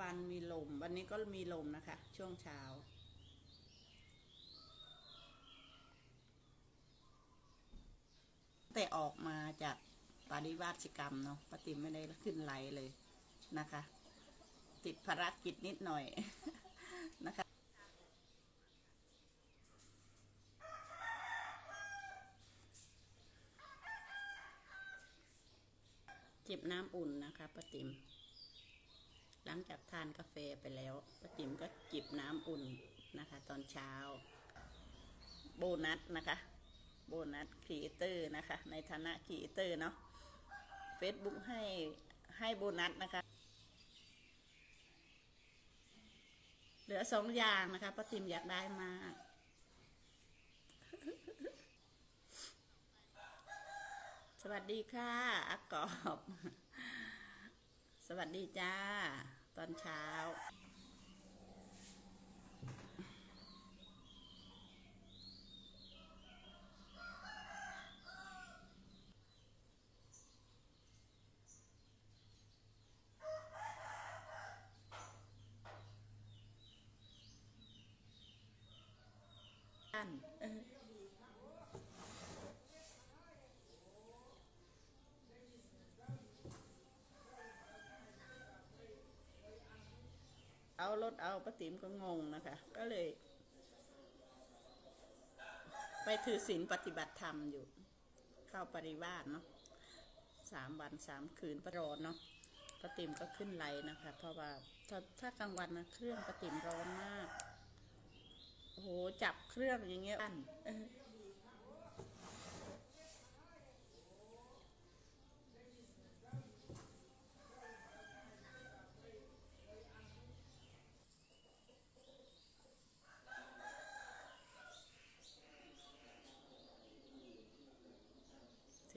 วันมีลม วันนี้ก็มีลมนะคะ ช่วงเช้า แต่ออกมาจากปฏิวัติกรรมเนาะปฏิมไม่ได้ขึ้นไหลเลยนะคะ ติดภารกิจนิดหน่อยนะคะจิบน้ำอุ่นนะคะป้าติ๋ม งจากทานกาแฟไปแล้วป้าติ๋มก็จิบน้ำอุ่นนะคะ ตอนเช้า โบนัสนะคะ โบนัสครีเอเตอร์นะคะ ในฐานะครีเอเตอร์เนาะ Facebook ให้ให้โบนัสนะคะ เหลือสองอย่างนะคะป้าติ๋มอยากได้มากสวัสดีค่ะอากอบ สวัสดีจ้า ตอนเช้าอัน เอารถเอาป้าติ๋มก็งงนะคะ ก็เลย ไปถือศีลปฏิบัติธรรมอยู่ เข้าปริวาสเนาะสามวันสามคืนประรอนเนาะป้าติ๋มก็ขึ้นไลน์นะคะ เพราะว่าถ้าถ้ากลางวันนะเครื่องป้าติ๋มร้อนมากโอ้โหจับเครื่องอย่างเงี้ยอัน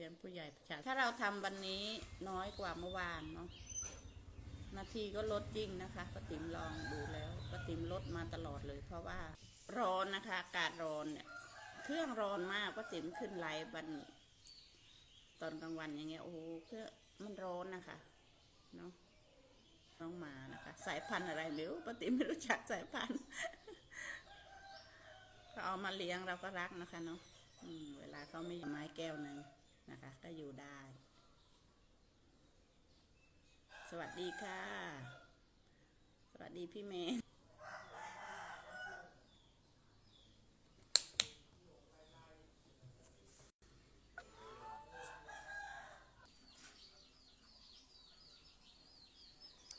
สียงผู้ใหญ่ประชาถ้าเราทำวันนี้น้อยกว่าเมื่อวานเนาะนาทีก็ลดจริงนะคะป้าติ๋มลองดูแล้วป้าติ๋มลดมาตลอดเลย เพราะว่าร้อนนะคะอากาศร้อนเนี่ย เครื่องร้อนมากป้าติ๋มขึ้นไลฟ์วันตอนกลางวันอย่างเงี้ยโอ้โหเครื่องมันร้อนนะคะเนาะน้องมานะคะ สายพันธุ์อะไรไม่รู้ป้าติ๋มไม่รู้จักสายพันธุ์เขาเอามาเลี้ยงเราก็รักนะคะเนาะเวลาเขาไม่ไม้แก้วหนึ่ง นะคะ ก็อยู่ได้ สวัสดีค่ะ สวัสดีพี่เมย์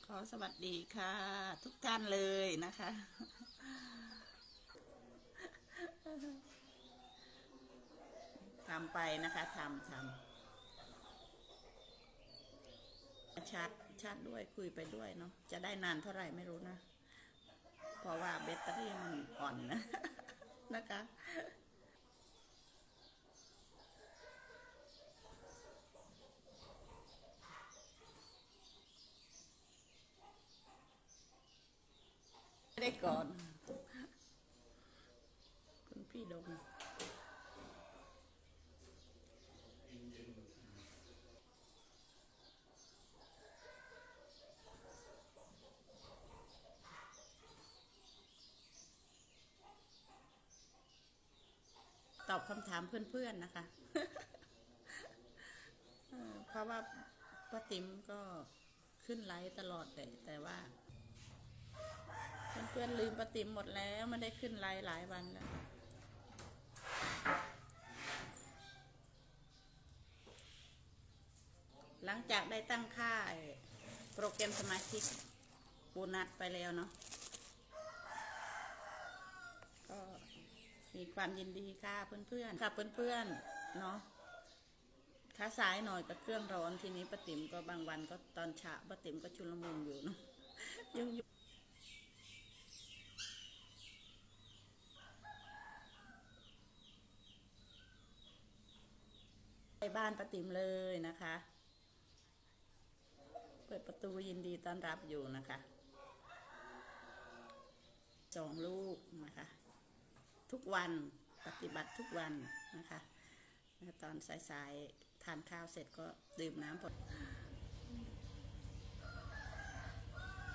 ขอสวัสดีค่ะ ทุกท่านเลยนะคะ ทำไปนะคะทำทำชาร์จชาร์จด้วยคุยไปด้วยเนาะจะได้นานเท่าไหร่ไม่รู้นะ เพราะว่าแบตเตอรี่มันอ่อนนะนะคะได้ก่อน คุณพี่ดม คำถามเพื่อนๆนะคะเพราะว่าป้าติ๋มก็ขึ้นไลฟ์ตลอดเลยแต่ว่า เพื่อนๆลืมป้าติ๋มหมดแล้วไม่ได้ขึ้นไลฟ์หลายวันแล้วหลังจากได้ตั้งค่าโปรแกรมสมาชิกโบนัสไปแล้วเนาะ ก็ มีความยินดีค่ะเพื่อนๆค่ะเพื่อนๆเนาะค้าสายหน่อยกับเครื่องร้อนทีนี้ป้าติ๋มก็บางวันก็ตอนเช้าป้าติ๋มก็ชุลมุนอยู่เนาะยุ่งไปบ้านป้าติ๋มเลยนะคะ เปิดประตูยินดีต้อนรับอยู่นะคะสองลูกนะคะ ทุกวันปฏิบัติทุกวันนะคะตอนสายๆทานข้าวเสร็จก็ดื่มน้ำผล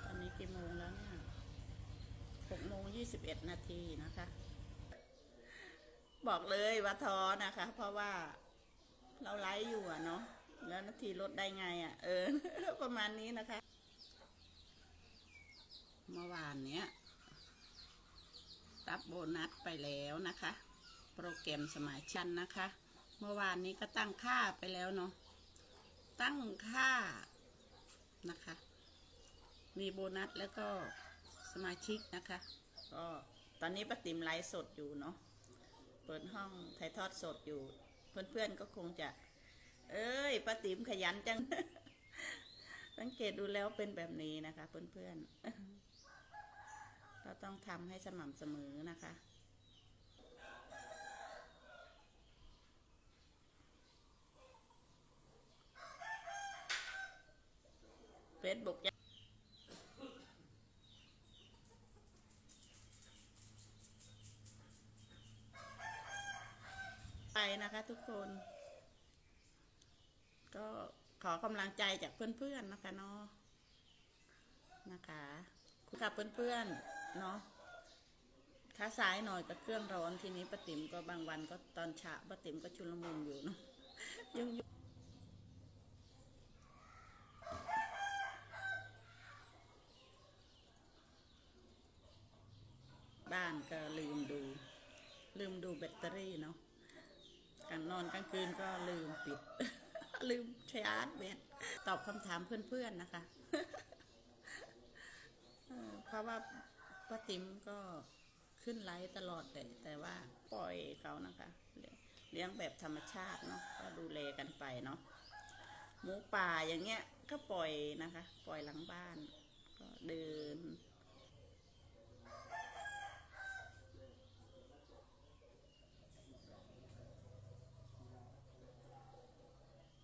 ตอนนี้กี่โมงแล้วเนี่ยหกโมงยี่สิบเอ็ดนาทีนะคะ บอกเลยว่าท้อนะคะ เพราะว่าเราไลฟ์อยู่อะเนาะแล้วนาทีลดได้ไงอะเออ ประมาณนี้นะคะ เมื่อวานเนี้ย รับโบนัสไปแล้วนะคะ โปรแกรมสมัยชันนะคะ เมื่อวานนี้ก็ตั้งค่าไปแล้วเนาะตั้งค่านะคะ มีโบนัสแล้วก็สมาชิกนะคะก็ตอนนี้ป้าติ๋มไลฟ์สดอยู่เนาะเปิดห้องถ่ายทอดสดอยู่ เพื่อนๆก็คงจะ เอ้ยป้าติ๋มขยันจังสังเกตดูแล้วเป็นแบบนี้นะคะ เพื่อนๆ เราต้องทำให้สม่ำเสมอนะคะ เฟซบุ๊กยังไปนะคะทุกคน ก็ขอกำลังใจจากเพื่อนๆนะคะเนาะนะคะ คุณค่ะเพื่อนๆ เนาะถ้าสายหน่อยกับเครื่องร้อนทีนี้ป้าติ๋มก็บางวันก็ตอนเช้าป้าติ๋มก็ชุลมุนอยู่เนาะยุ่งๆบ้านก็ลืมดู ลืมดูแบตเตอรี่เนาะกลางนอนกลางคืนก็ลืมปิด ลืมชาร์จแบตตอบคำถามเพื่อนๆนะคะเพราะว่า ป้าติ๋มก็ขึ้นไลฟ์ตลอดเลยแต่ว่าปล่อยเขานะคะเลี้ยงเลี้ยงแบบธรรมชาติเนาะก็ดูแลกันไปเนาะหมูป่าอย่างเงี้ยก็ปล่อยนะคะ ปล่อยหลังบ้าน ก็เดิน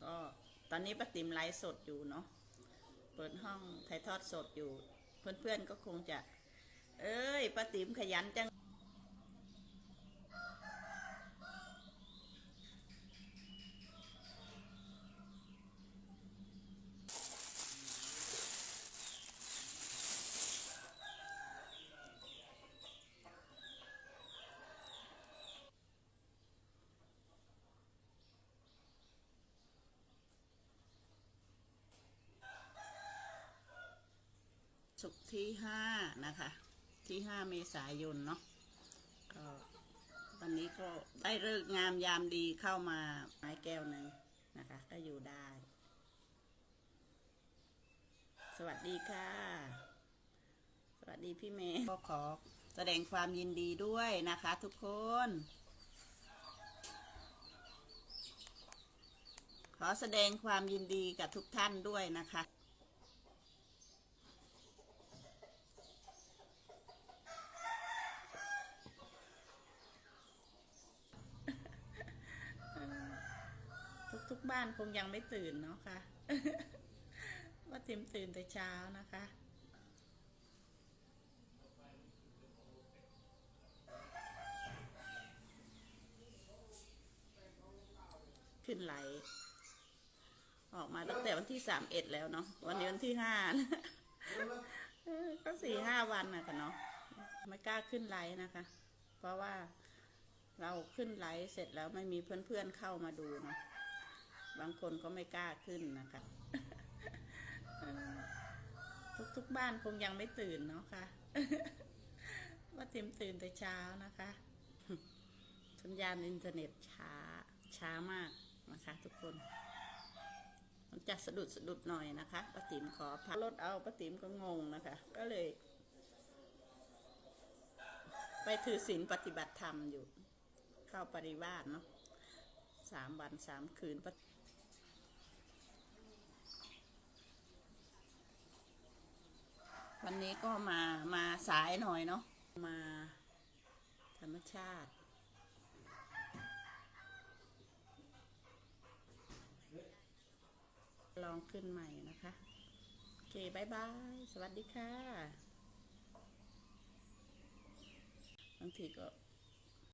ก็ตอนนี้ป้าติ๋มไลฟ์สดอยู่เนาะเปิดห้องถ่ายทอดสดอยู่ เพื่อนๆก็คงจะ เอ้ยป้าติ๋มขยันจังศุกที่ห้านะคะ ที่ห้าเมษายนเนาะก็วันนี้ก็ได้เลิกงามยามดีเข้ามาไม้แก้วหนึ่งนะคะ ก็อยู่ได้ สวัสดีค่ะ สวัสดีพี่เมย์ก็ขอแสดงความยินดีด้วยนะคะทุกคน ขอแสดงความยินดีกับทุกท่านด้วยนะคะ ทุกบ้านคงยังไม่ตื่นเนาะค่ะว่าติมตื่นแต่เช้านะคะ ขึ้นไหล ออกมาตั้งแต่วันที่สามเอ็ดแล้วเนาะวันนี้วันที่ห้าก็สี่ห้าวันนะคะเนาะไม่กล้าขึ้นไลฟ์นะคะ เพราะว่าเราขึ้นไลฟ์เสร็จแล้วไม่มีเพื่อนๆเข้ามาดูเนาะ บางคนก็ไม่กล้าขึ้นนะคะทุกๆบ้านคงยังไม่ตื่นเนาะค่ะว่าติมตื่นแต่เช้านะคะ สัญญาณอินเทอร์เน็ตช้าช้ามากนะคะ ทุกคนมันจะสะดุดสะดุดหน่อยนะคะป้าติ๋มขอพักรถเอาป้าติ๋มก็งงนะคะ ก็เลย ไปถือศีลปฏิบัติธรรมอยู่ เข้าปริวาสเนาะสามวันสามคืนป้า วันนี้ก็มามาสายหน่อยเนาะมาธรรมชาติลองขึ้นใหม่นะคะ โอเคบายบาย สวัสดีค่ะ บางทีก็